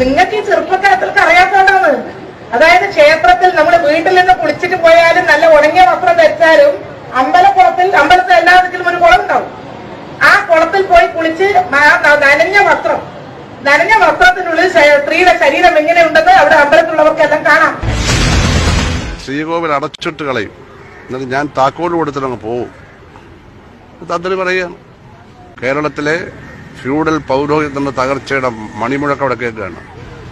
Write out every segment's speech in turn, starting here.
നിങ്ങൾക്ക് ഈ ചെറുപ്പക്കാരത്തിൽക്ക് അറിയാത്തതുകൊണ്ടാണ് അതായത് ക്ഷേത്രത്തിൽ നമ്മൾ വീട്ടിൽ നിന്ന് കുളിച്ചിട്ട് പോയാലും നല്ല ഉണങ്ങിയ വസ്ത്രം ധരിച്ചാലും അമ്പലക്കുളത്തിൽ അമ്പലത്തിൽ എല്ലാ ദിക്കിലും ഒരു കുളം ഉണ്ടാവും. ആ കുളത്തിൽ പോയി കുളിച്ച് നനഞ്ഞ വസ്ത്രം. നനഞ്ഞ വസ്ത്രത്തിനുള്ളിൽ സ്ത്രീയുടെ ശരീരം എങ്ങനെയുണ്ടെന്ന് അവിടെ അമ്പലത്തിലുള്ളവർക്കെല്ലാം കാണാം. ശ്രീകോവിൽ അടച്ചിട്ട് കളയും. എന്നിട്ട് ഞാൻ താക്കോൽ കൊടുത്തിട്ടങ്ങ് പോവും. തന്ത്രി പറയുകയാണ് കേരളത്തിലെ ഫ്യൂഡൽ പൗരോഹിത്യത്തിന്റെ തകർച്ചയുടെ മണിമുഴക്കം അവിടെ കേൾക്കുകയാണ്.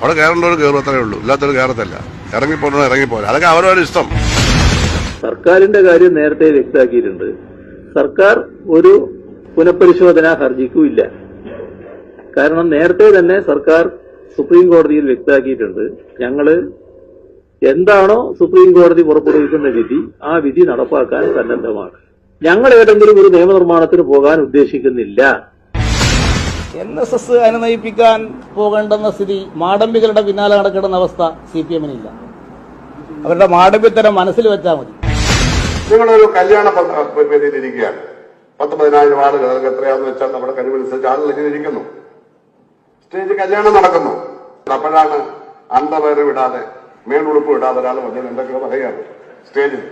അവിടെ കയറേണ്ടവർ കയറും അത്രേ ഉള്ളൂ. ഇല്ലാത്തവർ കയറത്തില്ല ഇറങ്ങിപ്പോകണം ഇറങ്ങിപ്പോരാ. അതൊക്കെ അവരവരുടെ ഇഷ്ടം. സർക്കാരിന്റെ കാര്യം നേരത്തെ വ്യക്തമാക്കിയിട്ടുണ്ട്. സർക്കാർ ഒരു പുനഃപരിശോധനാ ഹർജിക്കും ഇല്ല. കാരണം നേരത്തെ തന്നെ സർക്കാർ സുപ്രീം കോടതിയിൽ വ്യക്തമാക്കിയിട്ടുണ്ട്. ഞങ്ങൾ എന്താണോ സുപ്രീം കോടതി പുറപ്പെടുവിക്കുന്ന വിധി ആ വിധി നടപ്പാക്കാൻ സന്നദ്ധമാണ്. ഞങ്ങൾ ഏതെങ്കിലും ഒരു നിയമനിർമ്മാണത്തിന് പോകാൻ ഉദ്ദേശിക്കുന്നില്ല. എൻ എസ് എസ് അനുനയിപ്പിക്കാൻ പോകേണ്ടെന്ന സ്ഥിതി മാടമ്പികളുടെ പിന്നാലെ നടക്കുന്ന അവസ്ഥ സി പി എമ്മിനില്ല അവരുടെ മാടമ്പിത്തരം മനസ്സിൽ വെച്ചാൽ മതി. നിങ്ങളൊരു കല്യാണ വേദിയിലിരിക്കുകയാണ് പത്ത് പതിനായിരം ആളുകൾ അതൊക്കെ എത്രയാണെന്ന് വെച്ചാൽ നമ്മുടെ കഴിവനുസരിച്ച് ആളുകൾ ഇരിക്കുന്നു. സ്റ്റേജ് കല്യാണം നടക്കുന്നു. അപ്പോഴാണ് അണ്ടവേറ് വിടാതെ മേളുടുപ്പ് വിടാതെ ഒരാൾ വന്നത് എന്തൊക്കെയോ പറയുകയാണ് സ്റ്റേജിൽ.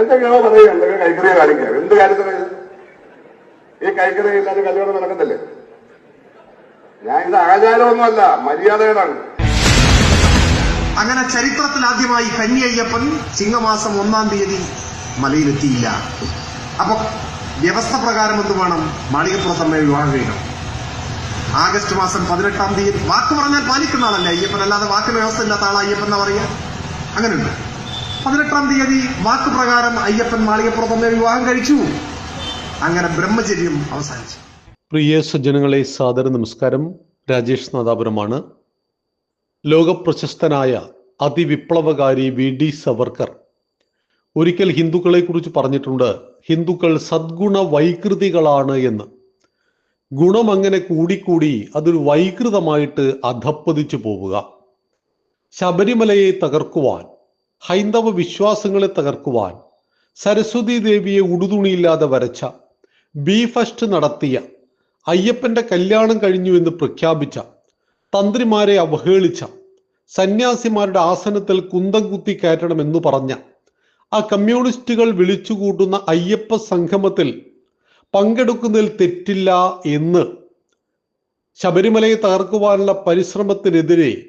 എന്തൊക്കെയോ പറയുക എന്തൊക്കെ കൈക്കറിയ കാണിക്കുക എന്ത് കാര്യത്തിനാ ഇത്? ഈ കൈക്കറിയില്ലാതെ കല്യാണം നടക്കത്തില്ലേ? ഞാൻ ആചാരമൊന്നുമല്ല മര്യാദകളാണ്. അങ്ങനെ ചരിത്രത്തിൽ ആദ്യമായി കന്യയ്യപ്പൻ ചിങ്ങമാസം ഒന്നാം തീയതി മലയിലെത്തിയില്ല. അപ്പൊ വ്യവസ്ഥ പ്രകാരം എന്ത് വേണം? മാളികപ്പുറത്തമ്മയെ വിവാഹം കഴിക്കണം. ആഗസ്റ്റ് മാസം പതിനെട്ടാം തീയതി വാക്ക് പറഞ്ഞാൽ പാലിക്കുന്ന ആളല്ലേ? അയ്യപ്പൻ അല്ലാതെ വാക്കിന് വ്യവസ്ഥ ഇല്ലാത്ത ആൾ അയ്യപ്പൻ എന്നാ പറയുക അങ്ങനെയുണ്ട്. പതിനെട്ടാം തീയതി വാക്ക് പ്രകാരം അയ്യപ്പൻ മാളികപ്പുറത്തമ്മയെ വിവാഹം കഴിച്ചു. അങ്ങനെ ബ്രഹ്മചര്യം അവസാനിച്ചു. പ്രിയ സജ്ജനങ്ങളെ സാദര നമസ്കാരം. രാജേഷ് നാദാപുരമാണ്. ലോകപ്രശസ്തനായ അതിവിപ്ലവകാരി വി ഡി സവർക്കർ ഒരിക്കൽ ഹിന്ദുക്കളെ കുറിച്ച് പറഞ്ഞിട്ടുണ്ട് ഹിന്ദുക്കൾ സദ്ഗുണ വൈകൃതികളാണ് എന്ന്. ഗുണം അങ്ങനെ കൂടിക്കൂടി അതൊരു വൈകൃതമായിട്ട് അധപ്പതിച്ചു പോവുക. ശബരിമലയെ തകർക്കുവാൻ ഹൈന്ദവ വിശ്വാസങ്ങളെ തകർക്കുവാൻ സരസ്വതി ദേവിയെ ഉടുതുണിയില്ലാതെ വരച്ച ബി ഫസ്റ്റ് നടത്തിയ അയ്യപ്പന്റെ കല്യാണം കഴിഞ്ഞു എന്ന് പ്രഖ്യാപിച്ച തന്ത്രിമാരെ അവഹേളിച്ച സന്യാസിമാരുടെ ആസനത്തിൽ കുന്തം കുത്തി കയറ്റണമെന്ന് പറഞ്ഞ ആ കമ്മ്യൂണിസ്റ്റുകൾ വിളിച്ചുകൂട്ടുന്ന അയ്യപ്പ സംഗമത്തിൽ പങ്കെടുക്കുന്നതിൽ തെറ്റില്ല എന്ന് ശബരിമലയെ തകർക്കുവാനുള്ള പരിശ്രമത്തിനെതിരെ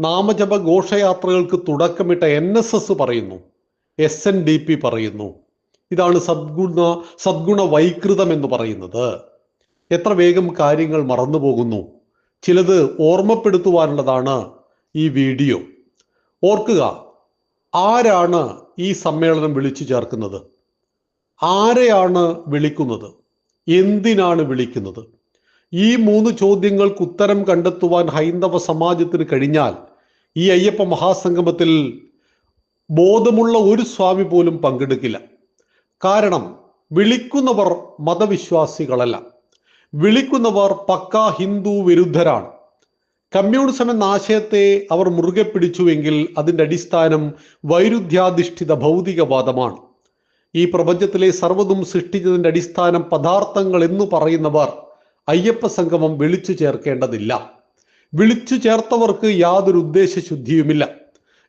നാമജപ ഘോഷയാത്രകൾക്ക് തുടക്കമിട്ട എൻ എസ് എസ് പറയുന്നു. എസ് എൻ ഡി പി പറയുന്നു. ഇതാണ് സദ്ഗുണ സദ്ഗുണ വൈകൃതം എന്ന് പറയുന്നത്. എത്ര വേഗം കാര്യങ്ങൾ മറന്നുപോകുന്നു ചിലത് ഓർമ്മപ്പെടുത്തുവാനുള്ളതാണ് ഈ വീഡിയോ. ഓർക്കുക ആരാണ് ഈ സമ്മേളനം വിളിച്ചു ചേർക്കുന്നത്? ആരെയാണ് വിളിക്കുന്നത്? എന്തിനാണ് വിളിക്കുന്നത്? ഈ മൂന്ന് ചോദ്യങ്ങൾക്ക് ഉത്തരം കണ്ടെത്തുവാൻ ഹൈന്ദവ സമാജത്തിന് കഴിഞ്ഞാൽ ഈ അയ്യപ്പ മഹാസംഗമത്തിൽ ബോധമുള്ള ഒരു സ്വാമി പോലും പങ്കെടുക്കില്ല. കാരണം വിളിക്കുന്നവർ മതവിശ്വാസികളല്ല. വിളിക്കുന്നവർ പക്കാ ഹിന്ദു വിരുദ്ധരാണ്. കമ്മ്യൂണിസം എന്ന ആശയത്തെ അവർ മുറുകെ പിടിച്ചുവെങ്കിൽ അതിന്റെ അടിസ്ഥാനം വൈരുദ്ധ്യാധിഷ്ഠിത ഭൗതികവാദമാണ്. ഈ പ്രപഞ്ചത്തിലെ സർവതും സൃഷ്ടിച്ചതിന്റെ അടിസ്ഥാനം പദാർത്ഥങ്ങൾ എന്ന് പറയുന്നവർ അയ്യപ്പ സംഗമം വിളിച്ചു ചേർക്കേണ്ടതില്ല. വിളിച്ചു ചേർത്തവർക്ക് യാതൊരു ഉദ്ദേശശുദ്ധിയുമില്ല.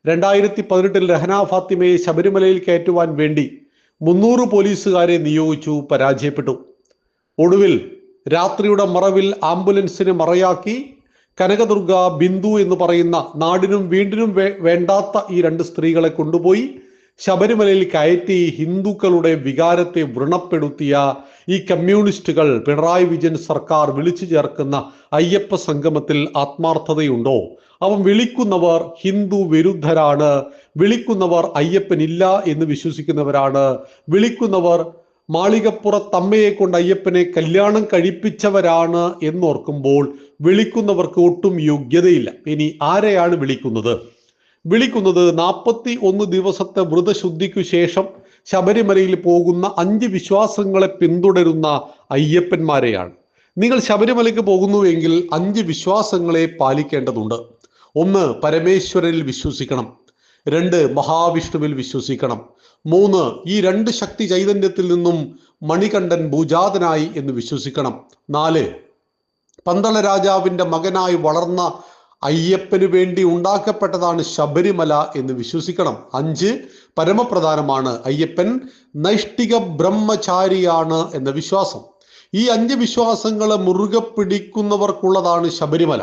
രണ്ടായിരത്തി പതിനെട്ടിൽ രഹന ഫാത്തിമയെ ശബരിമലയിൽ കയറ്റുവാൻ വേണ്ടി മുന്നൂറ് പോലീസുകാരെ നിയോഗിച്ചു പരാജയപ്പെട്ടു. ഒടുവിൽ രാത്രിയുടെ മറവിൽ ആംബുലൻസിനെ മറയാക്കി. കനകദുർഗ ബിന്ദു എന്ന് പറയുന്ന നാടിനും വീണ്ടിനും വേണ്ടാത്ത ഈ രണ്ട് സ്ത്രീകളെ കൊണ്ടുപോയി ശബരിമലയിൽ കയറ്റി ഹിന്ദുക്കളുടെ വികാരത്തെ വ്രണപ്പെടുത്തിയ ഈ കമ്മ്യൂണിസ്റ്റുകൾ പിണറായി വിജയൻ സർക്കാർ വിളിച്ചു ചേർക്കുന്ന അയ്യപ്പ സംഗമത്തിൽ ആത്മാർത്ഥതയുണ്ടോ? അവൻ വിളിക്കുന്നവർ ഹിന്ദു വിരുദ്ധരാണ്. വിളിക്കുന്നവർ അയ്യപ്പനില്ല എന്ന് വിശ്വസിക്കുന്നവരാണ്. വിളിക്കുന്നവർ മാളികപ്പുറത്തമ്മയെ കൊണ്ട് അയ്യപ്പനെ കല്യാണം കഴിപ്പിച്ചവരാണ് എന്നോർക്കുമ്പോൾ വിളിക്കുന്നവർക്ക് ഒട്ടും യോഗ്യതയില്ല. ഇനി ആരെയാണ് വിളിക്കുന്നത്? വിളിക്കുന്നത് നാൽപ്പത്തി ഒന്ന് ദിവസത്തെ വ്രതശുദ്ധിക്കു ശേഷം ശബരിമലയിൽ പോകുന്ന അഞ്ച് വിശ്വാസങ്ങളെ പിന്തുടരുന്ന അയ്യപ്പന്മാരെയാണ്. നിങ്ങൾ ശബരിമലയ്ക്ക് പോകുന്നുവെങ്കിൽ അഞ്ച് വിശ്വാസങ്ങളെ പാലിക്കേണ്ടതുണ്ട്. ഒന്ന് പരമേശ്വരനിൽ വിശ്വസിക്കണം. രണ്ട് മഹാവിഷ്ണുവിൽ വിശ്വസിക്കണം. മൂന്ന് ഈ രണ്ട് ശക്തി ചൈതന്യത്തിൽ നിന്നും മണികണ്ഠൻ ഭൂജാതനായി എന്ന് വിശ്വസിക്കണം. നാല് പന്തള രാജാവിന്റെ മകനായി വളർന്ന അയ്യപ്പന് വേണ്ടി ഉണ്ടാക്കപ്പെട്ടതാണ് ശബരിമല എന്ന് വിശ്വസിക്കണം. അഞ്ച് പരമപ്രധാനമാണ് അയ്യപ്പൻ നൈഷ്ഠിക ബ്രഹ്മചാരിയാണ് എന്ന വിശ്വാസം. ഈ അഞ്ച് വിശ്വാസങ്ങളെ മുറുകെ പിടിക്കുന്നവർക്കുള്ളതാണ് ശബരിമല.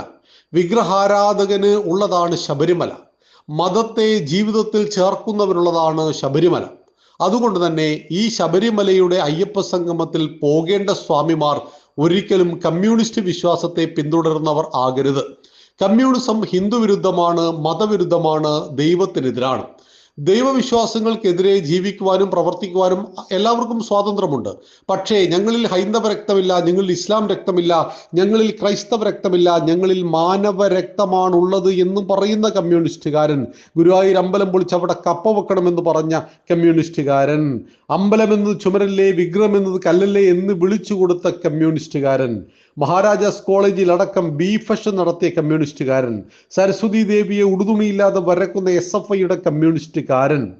വിഗ്രഹാരാധകന് ഉള്ളതാണ് ശബരിമല. മതത്തെ ജീവിതത്തിൽ ചേർക്കുന്നവരുള്ളതാണ് ശബരിമല. അതുകൊണ്ട് തന്നെ ഈ ശബരിമലയുടെ അയ്യപ്പ സംഗമത്തിൽ പോകേണ്ട സ്വാമിമാർ ഒരിക്കലും കമ്മ്യൂണിസ്റ്റ് വിശ്വാസത്തെ പിന്തുടരുന്നവർ ആകരുത്. കമ്മ്യൂണിസം ഹിന്ദു വിരുദ്ധമാണ് മതവിരുദ്ധമാണ് ദൈവത്തിനെതിരാണ്. ദൈവവിശ്വാസങ്ങൾക്കെതിരെ ജീവിക്കുവാനും പ്രവർത്തിക്കുവാനും എല്ലാവർക്കും സ്വാതന്ത്ര്യമുണ്ട്. പക്ഷേ ഞങ്ങളിൽ ഹൈന്ദവ രക്തമില്ല ഞങ്ങളിൽ ഇസ്ലാം രക്തമില്ല ഞങ്ങളിൽ ക്രൈസ്തവ രക്തമില്ല ഞങ്ങളിൽ മാനവ രക്തമാണുള്ളത് എന്ന് പറയുന്ന കമ്മ്യൂണിസ്റ്റുകാരൻ ഗുരുവായൂർ അമ്പലം പൊളിച്ച് അവിടെ കപ്പ വെക്കണമെന്ന് പറഞ്ഞ കമ്മ്യൂണിസ്റ്റുകാരൻ അമ്പലം എന്നത് ചുമരല്ലേ വിഗ്രഹം എന്നത് കല്ലല്ലേ എന്ന് വിളിച്ചു കൊടുത്ത കമ്മ്യൂണിസ്റ്റുകാരൻ മഹാരാജാസ് കോളേജിൽ അടക്കം ബീഫഷ് നടത്തിയ കമ്മ്യൂണിസ്റ്റുകാരൻ. സരസ്വതി ദേവിയെ ഉടുതുണിയില്ലാതെ വരക്കുന്ന എസ് എഫ് ഐയുടെ കമ്മ്യൂണിസ്റ്റുകാരൻ.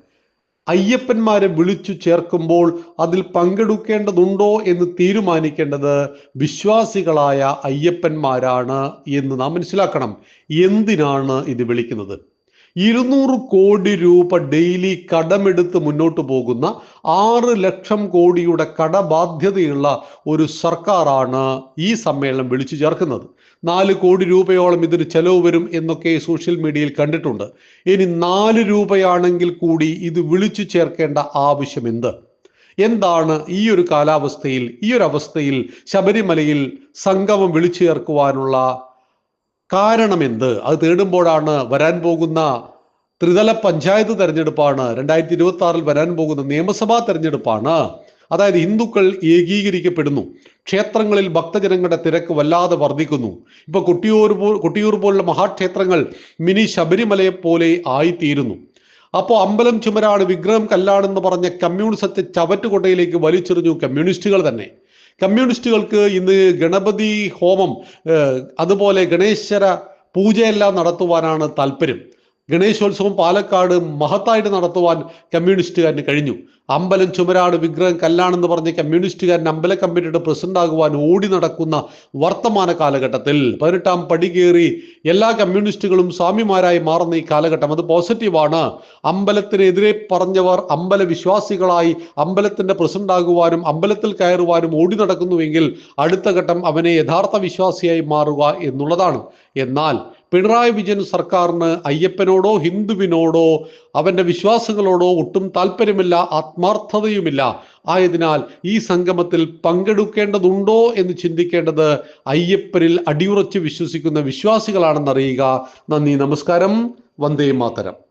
അയ്യപ്പന്മാരെ വിളിച്ചു ചേർക്കുമ്പോൾ അതിൽ പങ്കെടുക്കേണ്ടതുണ്ടോ എന്ന് തീരുമാനിക്കേണ്ടത് വിശ്വാസികളായ അയ്യപ്പന്മാരാണ് എന്ന് നാം മനസ്സിലാക്കണം. എന്തിനാണ് ഇത് വിളിക്കുന്നത്? ഇരുന്നൂറ് കോടി രൂപ ഡെയിലി കടമെടുത്ത് മുന്നോട്ട് പോകുന്ന ആറ് ലക്ഷം കോടിയുടെ കടബാധ്യതയുള്ള ഒരു സർക്കാരാണ് ഈ സമ്മേളനം വിളിച്ചു ചേർക്കുന്നത്. നാല് കോടി രൂപയോളം ഇതിന് ചെലവ് വരും എന്നൊക്കെ സോഷ്യൽ മീഡിയയിൽ കണ്ടിട്ടുണ്ട്. ഇനി നാല് രൂപയാണെങ്കിൽ കൂടി ഇത് വിളിച്ചു ചേർക്കേണ്ട ആവശ്യം എന്ത്? എന്താണ് ഈ ഒരു കാലാവസ്ഥയിൽ ഈ ഒരു അവസ്ഥയിൽ ശബരിമലയിൽ സംഗമം വിളിച്ചു ചേർക്കുവാനുള്ള കാരണമെന്ത്? അത് തേടുമ്പോഴാണ് വരാൻ പോകുന്ന ത്രിതല പഞ്ചായത്ത് തെരഞ്ഞെടുപ്പാണ്. രണ്ടായിരത്തി ഇരുപത്തി ആറിൽ വരാൻ പോകുന്ന നിയമസഭാ തെരഞ്ഞെടുപ്പാണ്. അതായത് ഹിന്ദുക്കൾ ഏകീകരിക്കപ്പെടുന്നു. ക്ഷേത്രങ്ങളിൽ ഭക്തജനങ്ങളുടെ തിരക്ക് വല്ലാതെ വർദ്ധിക്കുന്നു. ഇപ്പൊ കൊട്ടിയൂർ കൊട്ടിയൂർ പോലുള്ള മഹാക്ഷേത്രങ്ങൾ മിനി ശബരിമലയെ പോലെ ആയിത്തീരുന്നു. അപ്പോൾ അമ്പലം ചുമരാണ് വിഗ്രഹം കല്ലാണെന്ന് പറഞ്ഞ കമ്മ്യൂണിസത്തെ ചവറ്റുകൊട്ടയിലേക്ക് വലിച്ചെറിഞ്ഞു കമ്മ്യൂണിസ്റ്റുകൾ തന്നെ. കമ്മ്യൂണിസ്റ്റുകൾക്ക് ഇന്ന് ഗണപതി ഹോമം അതുപോലെ ഗണേശ്വര പൂജയെല്ലാം നടത്തുവാനാണ് താല്പര്യം. ഗണേശോത്സവം പാലക്കാട് മഹത്തായിട്ട് നടത്തുവാൻ കമ്മ്യൂണിസ്റ്റുകാരന് കഴിഞ്ഞു. അമ്പലം ചുമരാട് വിഗ്രഹം കല്ലാണെന്ന് പറഞ്ഞ് കമ്മ്യൂണിസ്റ്റുകാരൻ അമ്പല കമ്മിറ്റിയുടെ പ്രസിഡന്റ് ആകുവാൻ ഓടി നടക്കുന്ന വർത്തമാന കാലഘട്ടത്തിൽ പതിനെട്ടാം പടി കയറി എല്ലാ കമ്മ്യൂണിസ്റ്റുകളും സ്വാമിമാരായി മാറുന്ന ഈ കാലഘട്ടം അത് പോസിറ്റീവാണ് അമ്പലത്തിനെതിരെ പറഞ്ഞവർ അമ്പല വിശ്വാസികളായി അമ്പലത്തിന്റെ പ്രസിഡന്റ് ആകുവാനും അമ്പലത്തിൽ കയറുവാനും ഓടി നടക്കുന്നുവെങ്കിൽ അടുത്ത ഘട്ടം അവനെ യഥാർത്ഥ വിശ്വാസിയായി മാറുക എന്നുള്ളതാണ്. എന്നാൽ പിണറായി വിജയൻ സർക്കാരിന് അയ്യപ്പനോടോ ഹിന്ദുവിനോടോ അവന്റെ വിശ്വാസങ്ങളോടോ ഒട്ടും താല്പര്യമില്ല ആത്മാർത്ഥതയുമില്ല. ആയതിനാൽ ഈ സംഗമത്തിൽ പങ്കെടുക്കേണ്ടതുണ്ടോ എന്ന് ചിന്തിക്കേണ്ടത് അയ്യപ്പനിൽ അടിയുറച്ച് വിശ്വസിക്കുന്ന വിശ്വാസികളാണെന്നറിയുക. നന്ദി നമസ്കാരം. വന്ദേ മാതരം.